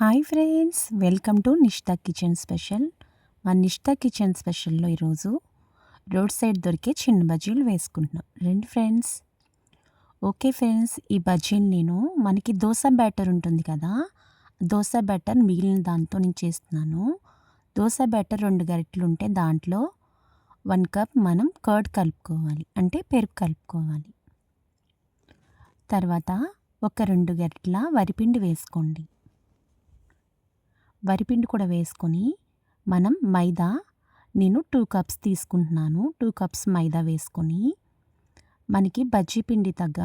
Hi friends welcome to Nishtha kitchen special. మా Nishtha kitchen స్పెషల్లో ఈరోజు road side దొరికే చిన్న బజ్జీలు వేసుకుంటున్నాం. రెండు ఫ్రెండ్స్. ఓకే ఫ్రెండ్స్ ఈ బజ్జీలు నేను మనకి దోశ బ్యాటర్ ఉంటుంది కదా దోశ బ్యాటర్ మిగిలిన దాంతో నేను చేస్తున్నాను. దోశ బ్యాటర్ రెండు గరిటెలు ఉంటే దాంట్లో వన్ కప్ మనం కర్డ్ కలుపుకోవాలి అంటే పెరుగు కలుపుకోవాలి. తర్వాత ఒక రెండు గరిటల వరిపిండి వేసుకోండి. వరిపిండి కూడా వేసుకొని మనం మైదా నేను టూ కప్స్ తీసుకుంటున్నాను. టూ కప్స్ మైదా వేసుకొని మనకి బజ్జీ పిండి తగ్గ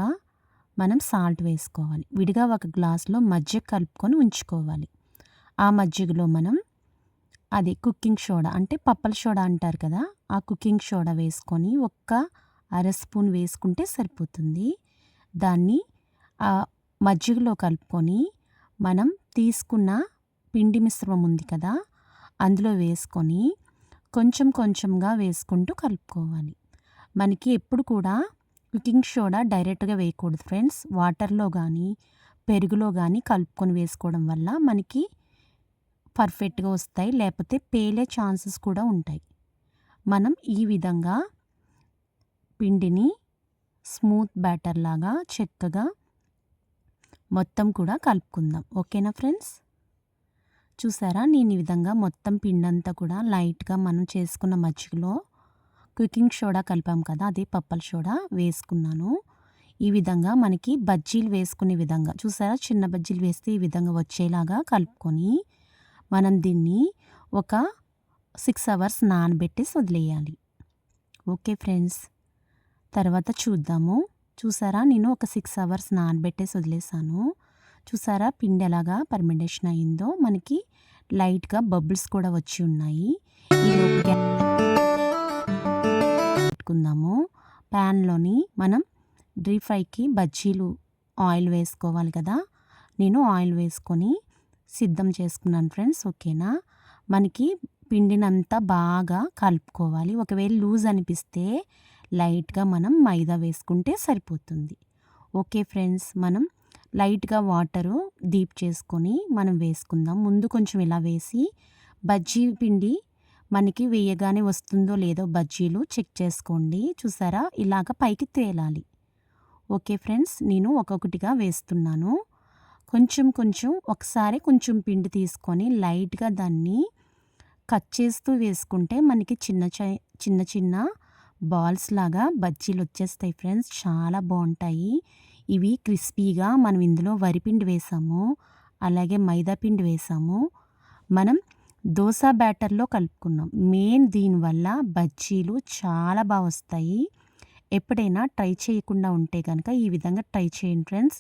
మనం సాల్ట్ వేసుకోవాలి. విడిగా ఒక గ్లాస్లో మజ్జిగ కలుపుకొని ఉంచుకోవాలి. ఆ మజ్జిగలో మనం అది కుకింగ్ సోడా అంటే పప్పల సోడా అంటారు కదా ఆ కుకింగ్ సోడా వేసుకొని ఒక్క అర స్పూన్ వేసుకుంటే సరిపోతుంది. దాన్ని ఆ మజ్జిగలో కలుపుకొని మనం తీసుకున్న పిండి మిశ్రమం ఉంది కదా అందులో వేసుకొని కొంచెం కొంచెంగా వేసుకుంటూ కలుపుకోవాలి. మనకి ఎప్పుడు కూడా కుకింగ్ సోడా డైరెక్ట్గా వేయకూడదు ఫ్రెండ్స్. వాటర్లో కానీ పెరుగులో కానీ కలుపుకొని వేసుకోవడం వల్ల మనకి పర్ఫెక్ట్గా వస్తాయి. లేకపోతే పేలే ఛాన్సెస్ కూడా ఉంటాయి. మనం ఈ విధంగా పిండిని స్మూత్ బ్యాటర్ లాగా చక్కగా మొత్తం కూడా కలుపుకుందాం. ఓకేనా ఫ్రెండ్స్? చూసారా? నేను ఈ విధంగా మొత్తం పిండంతా కూడా లైట్గా మనం చేసుకున్న మజ్జిగలో కుకింగ్ సోడా కలిపాం కదా అదే పప్పల సోడా వేసుకున్నాను. ఈ విధంగా మనకి బజ్జీలు వేసుకునే విధంగా చూసారా? చిన్న బజ్జీలు వేస్తే ఈ విధంగా వచ్చేలాగా కలుపుకొని మనం దీన్ని ఒక సిక్స్ అవర్స్ నానబెట్టేసి వదిలేయాలి. ఓకే ఫ్రెండ్స్ తర్వాత చూద్దాము. చూసారా? నేను ఒక సిక్స్ అవర్స్ నానబెట్టేసి వదిలేసాను. చూసారా? పిండి ఎలాగా పర్మెంటేషన్ అయిందో మనకి లైట్గా బబుల్స్ కూడా వచ్చి ఉన్నాయి. పెట్టుకుందాము. ప్యాన్లోని మనం డ్రీప్ ఫ్రైకి బజ్జీలు ఆయిల్ వేసుకోవాలి కదా? నేను ఆయిల్ వేసుకొని సిద్ధం చేసుకున్నాను ఫ్రెండ్స్ ఓకేనా? మనకి పిండినంతా బాగా కలుపుకోవాలి. ఒకవేళ లూజ్ అనిపిస్తే లైట్గా మనం మైదా వేసుకుంటే సరిపోతుంది. ఓకే ఫ్రెండ్స్ మనం లైట్గా వాటరు డీప్ చేసుకొని మనం వేసుకుందాం. ముందు కొంచెం ఇలా వేసి బజ్జీ పిండి మనకి వేయగానే వస్తుందో లేదో బజ్జీలు చెక్ చేసుకోండి. చూసారా? ఇలాగ పైకి తేలాలి. ఓకే ఫ్రెండ్స్ నేను ఒక్కొక్కటిగా వేస్తున్నాను. కొంచెం కొంచెం ఒకసారి కొంచెం పిండి తీసుకొని లైట్గా దాన్ని కట్ చేస్తూ వేసుకుంటే మనకి చిన్న చిన్న చిన్న బాల్స్ లాగా బజ్జీలు వచ్చేస్తాయి ఫ్రెండ్స్. చాలా బాగుంటాయి. ఇవి క్రిస్పీగా మనం ఇందులో వరిపిండి వేసాము అలాగే మైదా పిండి వేసాము. మనం దోశ బ్యాటర్లో కలుపుకున్నాం. మెయిన్ దీనివల్ల బజ్జీలు చాలా బాగా వస్తాయి. ఎప్పుడైనా ట్రై చేయకుండా ఉంటే కనుక ఈ విధంగా ట్రై చేయండి ఫ్రెండ్స్.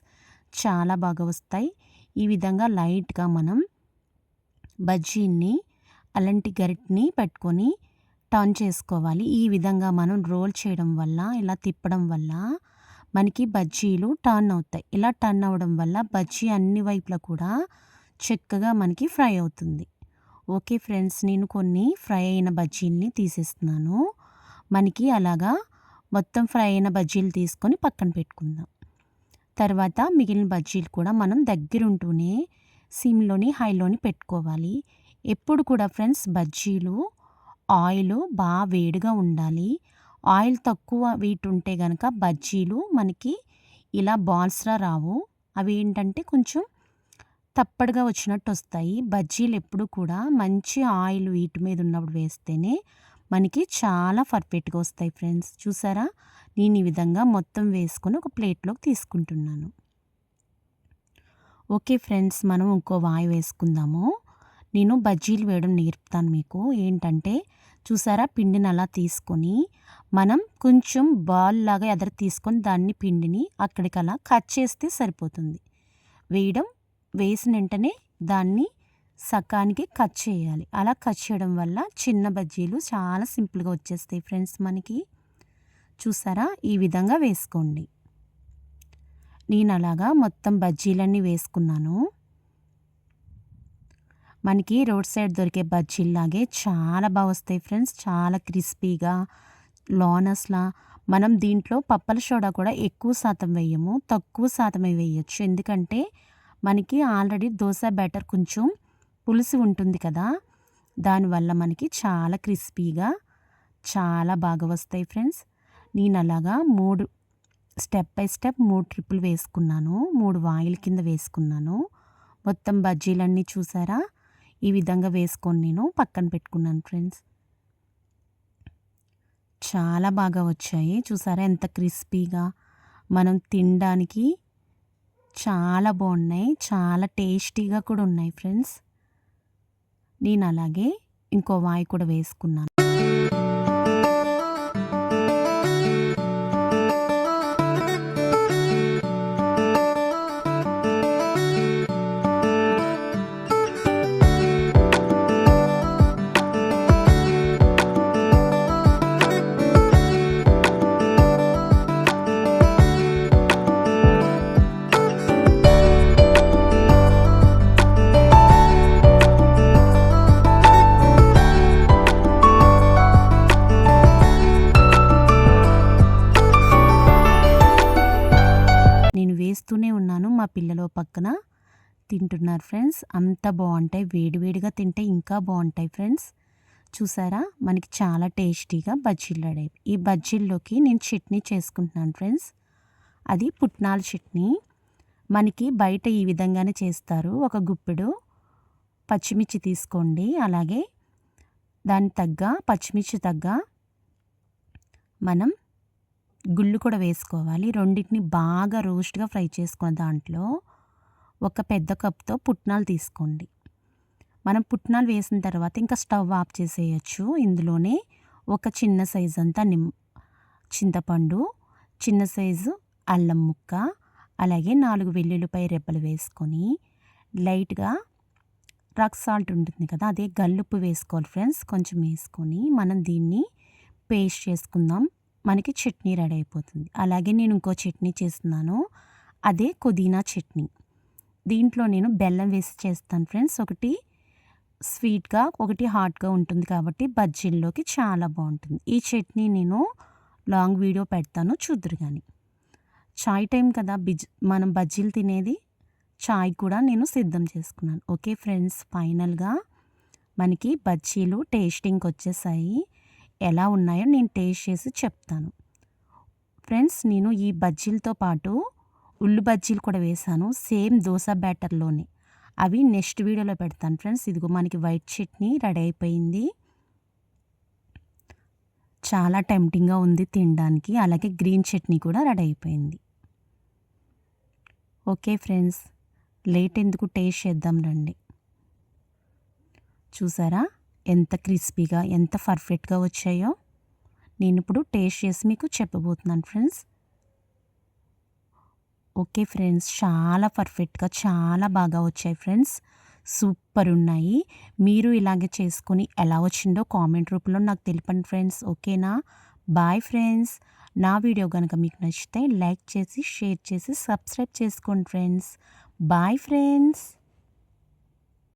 చాలా బాగా వస్తాయి. ఈ విధంగా లైట్గా మనం బజ్జీని అలాంటి గరిటిని పెట్టుకొని టర్న్ చేసుకోవాలి. ఈ విధంగా మనం రోల్ చేయడం వల్ల ఇలా తిప్పడం వల్ల మనకి బజ్జీలు టర్న్ అవుతాయి. ఇలా టర్న్ అవ్వడం వల్ల బజ్జీ అన్ని వైపులా కూడా చక్కగా మనకి ఫ్రై అవుతుంది. ఓకే ఫ్రెండ్స్ నేను కొన్ని ఫ్రై అయిన బజ్జీల్ని తీసేస్తున్నాను. మనకి అలాగా మొత్తం ఫ్రై అయిన బజ్జీలు తీసుకొని పక్కన పెట్టుకుందాం. తర్వాత మిగిలిన బజ్జీలు కూడా మనం దగ్గరుంటూనే సిమ్లోని హైలోని పెట్టుకోవాలి. ఎప్పుడు కూడా ఫ్రెండ్స్ బజ్జీలు ఆయిల్ బాగా వేడిగా ఉండాలి. ఆయిల్ తక్కువ వీటి ఉంటే కనుక బజ్జీలు మనకి ఇలా బాల్స్లా రావు. అవి ఏంటంటే కొంచెం తప్పడుగా వచ్చినట్టు వస్తాయి. బజ్జీలు ఎప్పుడు కూడా మంచి ఆయిల్ వీటి మీద ఉన్నప్పుడు వేస్తేనే మనకి చాలా పర్ఫెక్ట్గా వస్తాయి ఫ్రెండ్స్. చూసారా? నేను ఈ విధంగా మొత్తం వేసుకొని ఒక ప్లేట్లోకి తీసుకుంటున్నాను. ఓకే ఫ్రెండ్స్ మనం ఇంకో వాయి వేసుకుందాము. నేను బజ్జీలు వేయడం నేర్పుతాను మీకు. ఏంటంటే చూసారా? పిండిని అలా తీసుకొని మనం కొంచెం బాల్ లాగా ఎదర తీసుకొని దాన్ని పిండిని అక్కడికి అలా కట్ చేస్తే సరిపోతుంది. వేయడం వేసిన వెంటనే దాన్ని సకానికి కట్ చేయాలి. అలా కట్ చేయడం వల్ల చిన్న బజ్జీలు చాలా సింపుల్గా వచ్చేస్తాయి ఫ్రెండ్స్ మనకి. చూసారా? ఈ విధంగా వేసుకోండి. నేను అలాగా మొత్తం బజ్జీలన్నీ వేసుకున్నాను. మనకి రోడ్ సైడ్ దొరికే బజ్జీల్లాగే చాలా బాగా వస్తాయి ఫ్రెండ్స్. చాలా క్రిస్పీగా లోనస్లా. మనం దీంట్లో పప్పల సోడా కూడా ఎక్కువ శాతం వేయము తక్కువ శాతమే వేయచ్చు. ఎందుకంటే మనకి ఆల్రెడీ దోశ బ్యాటర్ కొంచెం పులుసు ఉంటుంది కదా. దానివల్ల మనకి చాలా క్రిస్పీగా చాలా బాగా వస్తాయి ఫ్రెండ్స్. నేను అలాగా మూడు స్టెప్ బై స్టెప్ మూడు ట్రిప్పులు వేసుకున్నాను. మూడు వాయిల్ కింద వేసుకున్నాను. మొత్తం బజ్జీలన్నీ చూసారా? ఈ విధంగా వేసుకొని నేను పక్కన పెట్టుకున్నాను ఫ్రెండ్స్ చాలా బాగా వచ్చాయి. చూసారా ఎంత క్రిస్పీగా మనం తినడానికి చాలా బాగున్నాయి. చాలా టేస్టీగా కూడా ఉన్నాయి ఫ్రెండ్స్ నేను అలాగే ఇంకో వాయి కూడా వేసుకున్నాను. మా పిల్లలు పక్కన తింటున్నారు ఫ్రెండ్స్. అంత బాగుంటాయి. వేడివేడిగా తింటే ఇంకా బాగుంటాయి ఫ్రెండ్స్. చూసారా? మనకి చాలా టేస్టీగా బజ్జీలు అడేవి ఈ బజ్జీల్లోకి నేను చట్నీ చేసుకుంటున్నాను ఫ్రెండ్స్. అది పుట్నాల చట్నీ. మనకి బయట ఈ విధంగానే చేస్తారు. ఒక గుప్పెడు పచ్చిమిర్చి తీసుకోండి. అలాగే దాని తగ్గ పచ్చిమిర్చి తగ్గ మనం గుళ్ళు కూడా వేసుకోవాలి. రెండింటిని బాగా రోస్ట్గా ఫ్రై చేసుకోవాలి దాంట్లో ఒక పెద్ద కప్తో పుట్నాలు తీసుకోండి. మనం పుట్నాలు వేసిన తర్వాత ఇంకా స్టవ్ ఆఫ్ చేసేయచ్చు. ఇందులోనే ఒక చిన్న సైజు అంతా నిమ్ చింతపండు చిన్న సైజు అల్లం ముక్క అలాగే నాలుగు వెల్లుల్లిపై రెబ్బలు వేసుకొని లైట్గా రాక్ సాల్ట్ ఉంటుంది కదా అదే గల్లుప్పు వేసుకోవాలి ఫ్రెండ్స్. కొంచెం వేసుకొని మనం దీన్ని పేస్ట్ చేసుకుందాం. మనకి చట్నీ రెడీ అయిపోతుంది. అలాగే నేను ఇంకో చట్నీ చేస్తున్నాను. అదే పుదీనా చట్నీ. దీంట్లో నేను బెల్లం వేసి చేస్తాను ఫ్రెండ్స్. ఒకటి స్వీట్గా ఒకటి హాట్గా ఉంటుంది కాబట్టి బజ్జీల్లోకి చాలా బాగుంటుంది. ఈ చట్నీ నేను లాంగ్ వీడియో పెడతాను చూద్దరు కానీ చాయ్ టైం కదా బిజ్ మనం బజ్జీలు తినేది. చాయ్ కూడా నేను సిద్ధం చేసుకున్నాను. ఓకే ఫ్రెండ్స్ ఫైనల్గా మనకి బజ్జీలు టేస్టింగ్కి వచ్చేసాయి. ఎలా ఉన్నాయో నేను టేస్ట్ చేసి చెప్తాను. ఫ్రెండ్స్ నేను ఈ బజ్జీలతో పాటు ఉల్లు బజ్జీలు కూడా వేశాను సేమ్ దోశ బ్యాటర్లోనే. అవి నెక్స్ట్ వీడియోలో పెడతాను ఫ్రెండ్స్. ఇదిగో మనకి వైట్ చట్నీ రెడీ అయిపోయింది. చాలా టెంప్టింగ్గా ఉంది తినడానికి. అలాగే గ్రీన్ చట్నీ కూడా రెడీ అయిపోయింది. ఓకే ఫ్రెండ్స్ లేట్ ఎందుకు టేస్ట్ చేద్దాం రండి. చూసారా? ఎంత క్రిస్పీగా ఎంత పర్ఫెక్ట్గా వచ్చాయో నేను ఇప్పుడు టేస్ట్ చేసి మీకు చెప్పబోతున్నాను ఫ్రెండ్స్. ఓకే ఫ్రెండ్స్ చాలా పర్ఫెక్ట్గా చాలా బాగా వచ్చాయి ఫ్రెండ్స్. సూపర్ ఉన్నాయి. మీరు ఇలాగే చేసుకొని ఎలా వచ్చిందో కామెంట్ రూపంలో నాకు తెలిపండి ఫ్రెండ్స్. ఓకేనా? Bye friends. నా వీడియో కనుక మీకు నచ్చితే లైక్ చేసి షేర్ చేసి సబ్స్క్రైబ్ చేసుకోండి ఫ్రెండ్స్. Bye friends.